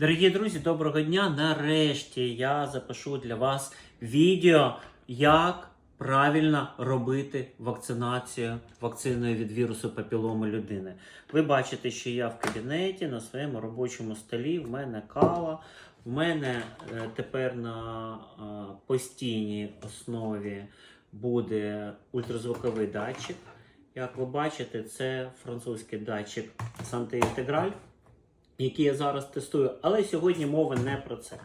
Дорогі друзі, доброго дня! Нарешті я запишу для вас відео, як правильно робити вакцинацію вакциною від вірусу папіломи людини. Ви бачите, що я в кабінеті на своєму робочому столі. В мене кава. В мене е, тепер на е, постійній основі буде ультразвуковий датчик. Як ви бачите, це французький датчик Санте-Інтеграль які я зараз тестую. Але сьогодні мова не про це.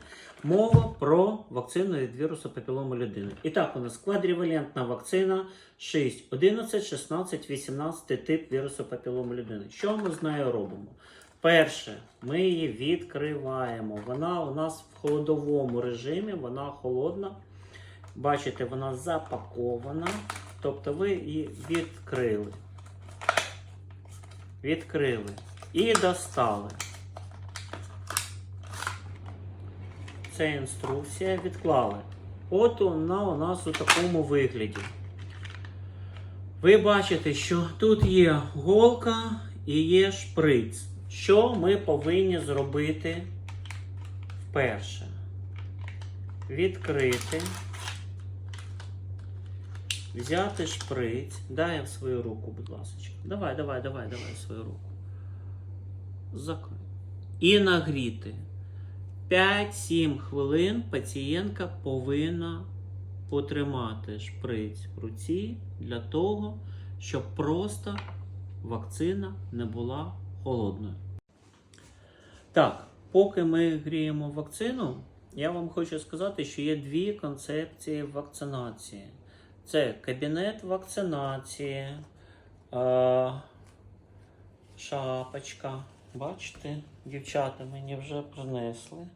Мова про вакцину від вірусу папіломи людини. І так, у нас квадрівалентна вакцина 6, 11, 16, 18 тип вірусу папіломи людини. Що ми з нею робимо? Перше, ми її відкриваємо. Вона у нас в холодовому режимі, вона холодна. Бачите, вона запакована. Тобто ви її відкрили. Відкрили і достали. Це інструкція відклали. От вона у нас у такому вигляді. Ви бачите, що тут є голка і є шприц. Що ми повинні зробити вперше? Відкрити, взяти шприц. Дай в свою руку, будь ласка. Давай, давай, давай, давай свою руку. Закрой. І нагріти. 5-7 хвилин пацієнтка повинна потримати шприц в руці для того, щоб просто вакцина не була холодною. Так, поки ми гріємо вакцину, я вам хочу сказати, що є дві концепції вакцинації. Це кабінет вакцинації, шапочка. Бачите, дівчата мені вже принесли.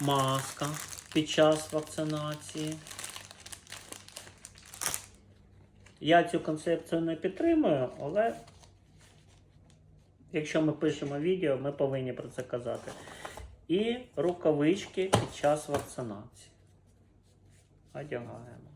Маска під час вакцинації. Я цю концепцію не підтримую, але якщо ми пишемо відео, ми повинні про це казати. І рукавички під час вакцинації. Одягаємо.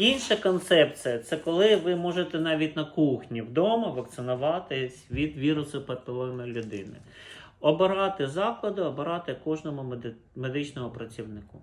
Інша концепція це коли ви можете навіть на кухні вдома вакцинуватись від вірусу папіломи людини. Обирати заклади, обирати кожному меди- медичному працівнику.